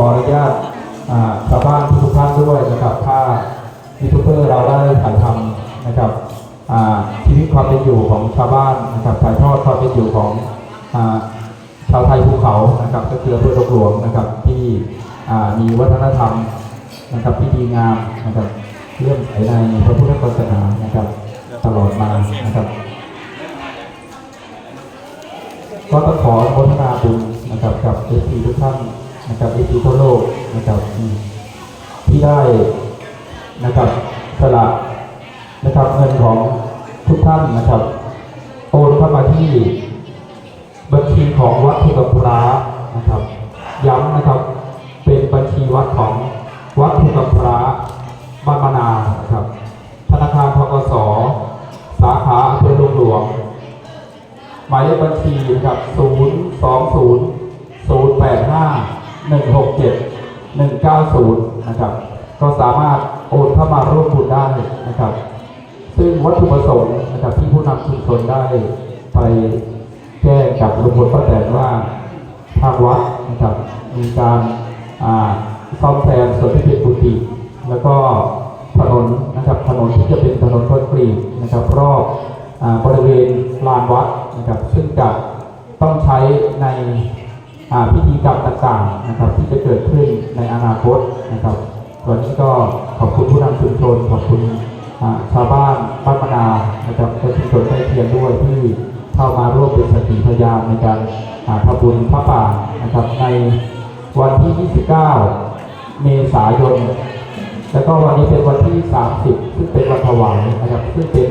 ขออนุญาตชาวบ้านทุกท่านด้วยนะครับถ้ายูทูบเบอร์เราได้ถ่ายทำนะครับอ่าชีวิตความเป็นอยู่ของชาวบ้านนะครับถ่ายทอดความเป็นอยู่ของชาวไทยภูเขานะครับก็คืออำเภอดงหลวงนะครับที่มีวัฒนธรรมนะครับที่ดีงามนะครับเรื่องใสในพระพุทธศาสนานะครับตลอดมานะครับ ก็ต้องขออนุโมทนาบุญนะครับกับเอฟซีทุกท่าน นะครับเอฟซีทั่วโลกนะครับที่ได้นะครับสละนะครับเงินของทุกท่านนะครับ โอนเข้ามาที่บัญชีของวัดเทุกพระนะครับ ย้ำนะครับเป็นบัญชีวัดของวัดเทุกพระบ้านมนานะครับ ธนาคารทกสสาขาอำเภอหลวงหลวงหมายเลขบัญชีนะครับ 0 2 0 0 8 5 1 6 7 1 9 0 นะครับ ก็สามารถโอนเข้ามาร่วมบุญได้นะครับ ซึ่งวัตถุประสงค์นะครับที่ผู้นำชุมชนได้ไปแจ้งกับลุงพลป้าแตนว่าทางวัดนะครับมีการซ่อมแซมส่วนที่เป็นกุฏิแล้วก็ถนนนะครับถนนที่จะเป็นถนนคอนกรีตนะครับ รอบอบริเวณลานวัดนะครับ ซึ่งจะต้องใช้ใน พิธีกรรมต่างๆนะครับ ที่จะเกิดขึ้นในอนาคตนะครับวันนี้ก็ขอบคุณผู้นำชุมชนขอบคุณชาวบ้านบ้านมนานะครับและชุมชนใกล้เคียงด้วยที่เข้ามาร่วมเป็นสติพยานในการทำบุญพระป่านะครับ ในวันที่ 29 เมษายน แล้วก็วันนี้เป็นวันที่ 30 ซึ่งเป็นวันถวายนะครับ ซึ่งเป็น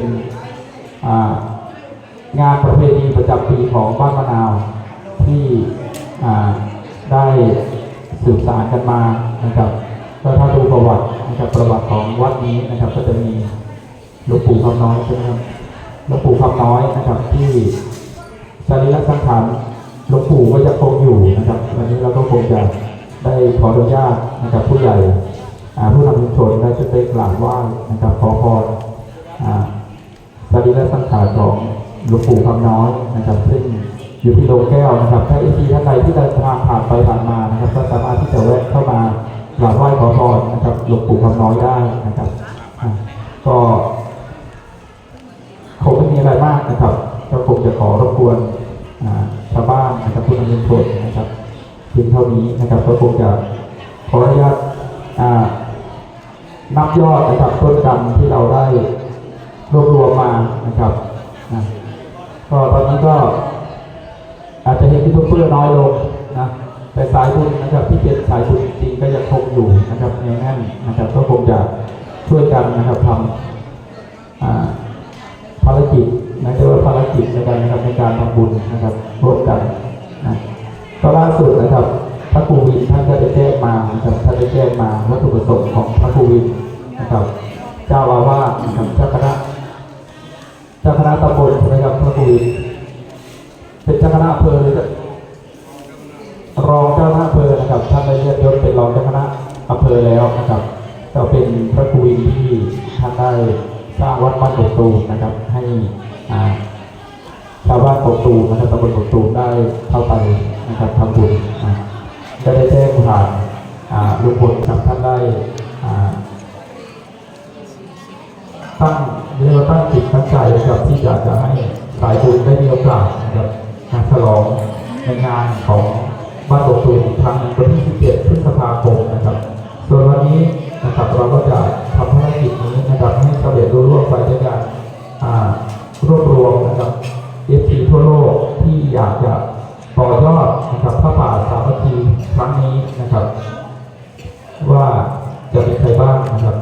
งานประเพณีประจำปีของบ้านมะนาวที่ ได้สืบสานกันมานะครับก็ถ้าดูประวัตินะครับประวัติของวัดนี้นะครับ ก็จะมีหลวงปู่คำน้อยใช่ไหมครับหลวงปู่คำน้อยนะครับ ที่สรีระสังขารหลวงปู่ก็จะคงอยู่นะครับวันนี้เราก็คงจะได้ขออนุญาตนะครับผู้ใหญ่ผู้นำชุมชนได้จะไปกราบไหว้นะครับขอพรอ่าสรีระสังขารของหลวงปู่คำน้อยนะครับซึ่ง อยู่ที่โรงแก้วนะครับถ้าอีทีท่านใดที่เดินทางผ่านไปผ่านมานะครับ ก็สามารถที่จะแวะเข้ามากราบไหว้ขอพรนะครับหลวงปู่คำน้อยได้นะครับก็คงไม่มีอะไรมากนะครับก็คงจะขอรบกวนชาวบ้านนะครับผู้นำชุมชนนะครับเพียงเท่านี้นะครับ ก็คงจะขออนุญาตนับยอดนะครับต้นกันที่เราได้รวบรวมมานะครับ ก็ตอนนี้ก็ อาจจะเห็นยูทูบเบอร์น้อยลงนะแต่สายบุญนะครับที่เป็นสายบุญจริงๆก็ยังคงอยู่นะครับเหนียวแน่นนะครับก็คงจะช่วยกันนะครับทำภารกิจนะเรียกว่าภารกิจในการนะครับในการทำบุญนะครับร่วมกันนะก็ล่าสุดนะครับพระครูวินท่านก็ได้แจ้งมานะครับท่านได้แจ้งมาวัตถุประสงค์ของพระครูวินนะครับ เจ้าอาวาสนะครับเจ้าคณะ สร้างวัดบ้านกกตูมนะครับ ให้ชาวบ้านกกตูมนะครับตำบลกกตูมได้เข้าไปนะครับทำบุญนะก็ได้แจ้งผ่านอ่าลุงพลครับท่านได้ตั้งเรียกว่าตั้งจิตตั้งใจนะครับที่อยากจะให้สายบุญได้มีโอกาสนะครับมาฉลองในงานของบ้านกกตูมอีกครั้งหนึ่งวันที่17 ให้ร่วมไปด้วยกันอ่ารวบรวมนะครับเอฟซีทั่วโลกที่อยากจะต่อยอดนะครับพระป่าสามัคคีครั้งนี้นะครับ ว่าจะมีใครบ้างนะครับ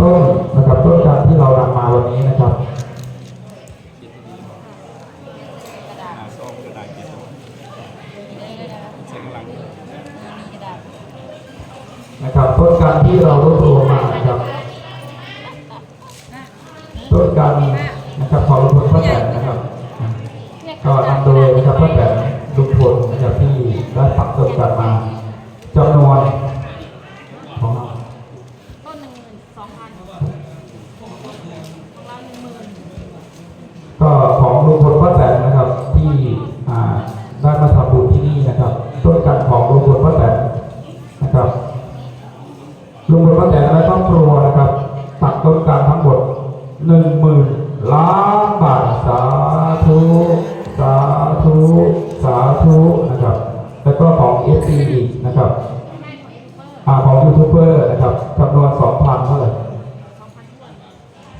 ต้นนะครับต้นการที่เรานำมาวันนี้นะครับต้นการที่เรารวบรวมมานะครับต้นการนะครับของลุงพลป้าแตนนะครับก็นำโดยนะครับป้าแตนลุงพลนะครับที่ได้ปักต้นกันมาจำนวนของเรา ต้นหนึ่งหมื่นสองพันของเราหนึ่งหมื่น ก็ของลุงพลป้าแตนนะครับที่อ่าได้มาทำบุญที่นี่นะครับ ต้น นะครับ แล้วก็ของ FC อีกนะครับของยูทูบเบอร์อ่าของยูทูบเบอร์นะครับจำนวน2,000เท่าไหร่สองพันถ้วน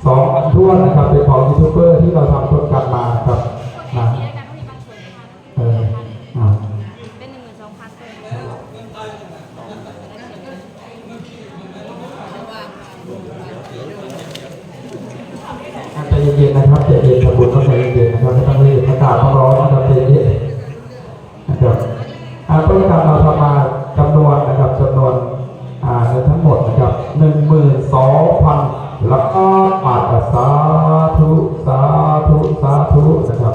สองอันท้วนะครับเป็นของยูทูบเบอร์ที่เราทำร่วมกันมาครับนะเอออ่าเป็นหนึ่งหมื่นสองพันตัวใจเย็นๆนะครับใจเย็นทำบุญต้องใจเย็นๆนะครับไม่ต้องรีบอากาศต้องร้อนนะครับใจเย็นนะครับอ่าต้นกรรมเราทำมาจำนวนนะครับจำนวนอ่าเงิน ทั้งหมดนะครับหนึ่งหมื่นสองพันละก็บาทสาธุสาธุสาธุนะครับ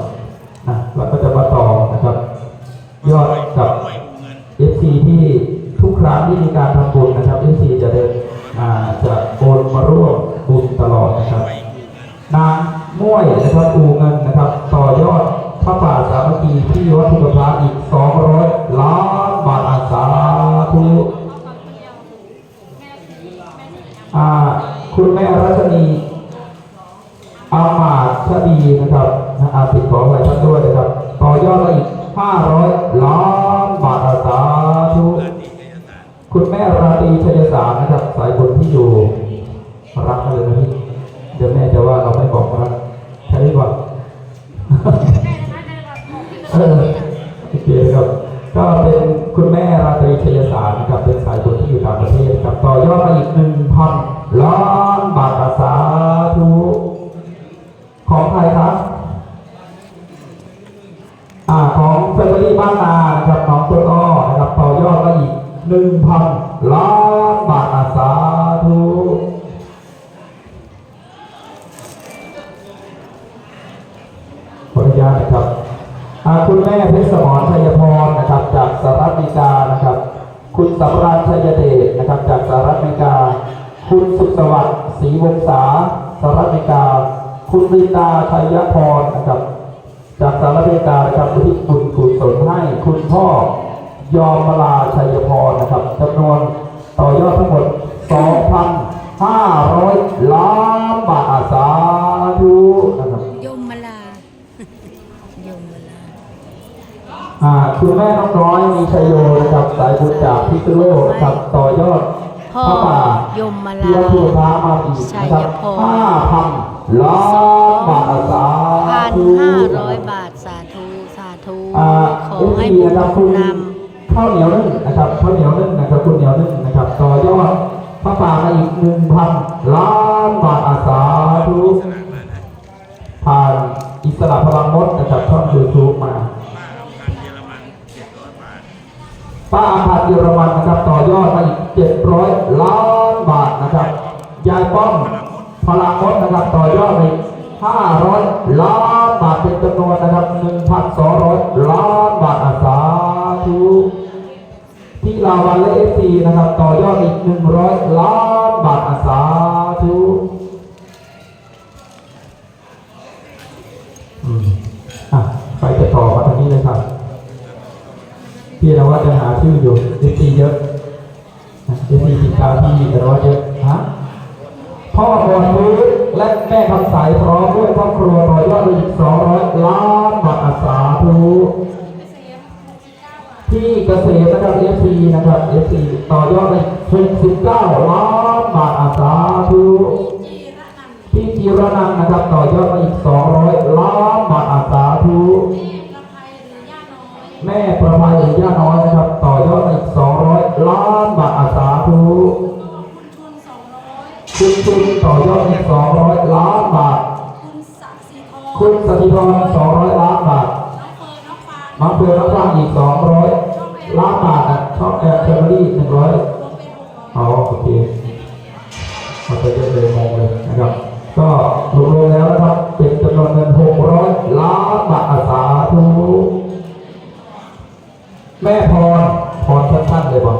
นะเราก็จะมาต่อนะครับ ยอดกับ FC ที่ทุกครั้งที่มีการทำบุญนะครับ FC จะเดินอ่าจะโอนมาร่วมบุญตลอดนะครับนางม้วยนะครับอูเงินนะครับ ต่อยอดพระป่าสามัคคีที่วัดพุทธภาอีก200 นะครับนะอาติดขออะไรท่านด้วยนะครับ ต่อยอดมาอีก 500 ล้านบาทอาสาธุคุณแม่ราตรีชัยสารนะครับ สายบุญที่อยู่รักมาเลยนะพี่เดี๋ยวแม่จะว่าเราไม่บอกรักใช่หรือเปล่าได้นะคะได้รับของที่เออโอเคครับก็เป็นคุณแม่ราตรีชัยสารนะครับเป็นสายบุญที่อยู่ต่างประเทศครับต่อยอดมาอีกหนึ่งพันล้านบาทอาสาธุของใครครับ อ่าของเฟเบอรี่บ้านนานะครับน้องต้นอ้อนะครับต่อยอดมาอีก หนึ่งพันล้านบาทอาสาธุขออนุญาตนะครับคุณแม่เพชรสมรชัยพรนะครับจากสหรัฐอเมริกานะครับ คุณสำราญชัยเดชนะครับจากสหรัฐอเมริกา คุณสุขสวัสดิ์ศรีวงศาสหรัฐอเมริกา คุณลินดาชัยพรนะครับจากสหรัฐอเมริกานะครับอุทิศบุญกุศลให้คุณพ่อ ยอมมาลาชัยพรนะครับจำนวนต่อยอดทั้งหมด 2,500 ล้านบาทอาสาธุนะครับยมมาลายมมาลาอ่าคุณแม่น้องน้อยมีชัยโยนะครับสายบุญจากพิษณุโลกนะครับต่อยอดพ่อพระป่ายมมาที่ลาวัดภูท้ามาอีกนะครับชัยพร5,000ล้านบาทอาสาพันธุห้าร้อยบาทสาธุสาธุอ่าขอเอฟให้ซีบุญนะครับคุณน ข้าวเหนียวนึ่งนะครับข้าวเหนียวนึ่งนะครับคุณเหนียวนึ่งนะครับต่อยอดพระป่ามาอีกหนึ่งพันล้านบาทอาสาธุผ่านอิสระพลังมดนะครับช่องยูทูบมาป้าอาคาเยอรมันนะครับต่อยอดมาอีกเจ็ดร้อยล้านบาทนะครับยายป้อมพลังมดนะครับต่อยอดมาอีกห้าร้อยล้านบาทเป็นจำนวนนะครับหนึ่งพันสองร้อยล้าน ลาวันและเอฟซีนะครับ ต่อยอดอีกหนึ่งร้อยล้านบาทอาสาธุอะใครจะต่อมาทางนี้เลยครับ พี่นวัดจะหาชื่ออยู่เอฟซีเยอะเอฟซีติดตามพี่นวัดเยอะฮะพ่อบอลมือและแม่คำใสพร้อมด้วยครอบครัวต่อยอดอีกสองร้อยล้านบาทอาสาธุ ที่เกษตรนะครับ FC นะครับ FC ต่อยอดไป69ล้านบาทอาสาธุที่จีรนันท์นะครับต่อยอดไปอีก 200 ล้านบาทอาสาธุแม่ประภัยหรือย่าน้อยนะครับ ต่อยอดไปอีก 200 ล้านบาทอาสาธุคุณชุนต่อยอดอีก 200 ล้านบาท คุณสถิธร200ล้านบาทมาเพื่อรับรางอีกสองร้อยล้านบาทอะช็อปแอร์เทอร์รี่หนึ่งร้อยอ๋อโอเคเอาไปเรื่อยๆมองเลยนะครับ ก็รวมแล้วนะครับเป็นจำนวนเงินหกร้อยล้านบาทอาสาทุแม่พอ